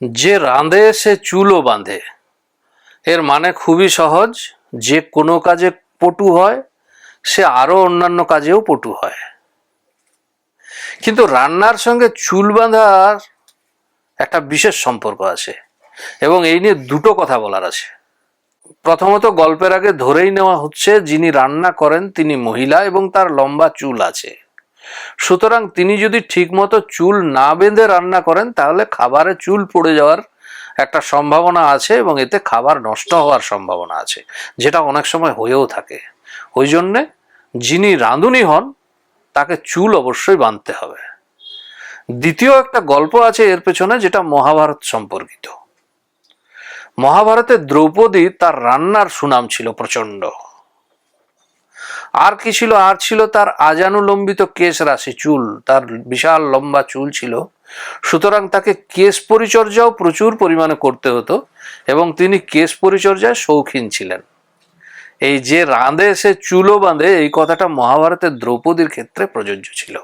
যে রাঁধে সে চুলও বাঁধে। এর মানে খুবই সহজ, যে কোনো কাজে পটু হয়, সে আরও অন্যান্য কাজেও পটু হয়। কিন্তু রান্নার সঙ্গে চুল বাঁধার একটা বিশেষ সম্পর্ক আছে এবং এই নিয়ে দুটো কথা বলার আছে। প্রথমত গল্পের আগে ধরেই নেওয়া হচ্ছে, যিনি রান্না করেন তিনি মহিলা এবং তার লম্বা চুল আছে। সুতরাং তিনি যদি ঠিকমতো চুল না বেঁধে রান্না করেন, তাহলে খাবারে চুল পড়ে যাওয়ার একটা সম্ভাবনা আছে এবং এতে খাবার নষ্ট হওয়ার সম্ভাবনা আছে, যেটা অনেক সময় হয়েও থাকে। ওই জন্যে যিনি রাঁধুনি হন, তাকে চুল অবশ্যই বাঁধতে হবে। দ্বিতীয় একটা গল্প আছে এর পেছনে, যেটা মহাভারত সম্পর্কিত। মহাভারতে দ্রৌপদী তার রান্নার সুনাম ছিল প্রচণ্ড আর কি ছিল? আর ছিল তার আজানুলম্বিত কেশ রাশি চুল। তার বিশাল লম্বা চুল ছিল। সুতরাং তাকে কেশ পরিচর্যাও প্রচুর পরিমাণে করতে হতো এবং তিনি কেশ পরিচর্যায় শৌখিন ছিলেন। এই যে রাঁধে, সে চুলও বাঁধে, এই কথাটা মহাভারতের দ্রৌপদীর ক্ষেত্রে প্রযোজ্য ছিল।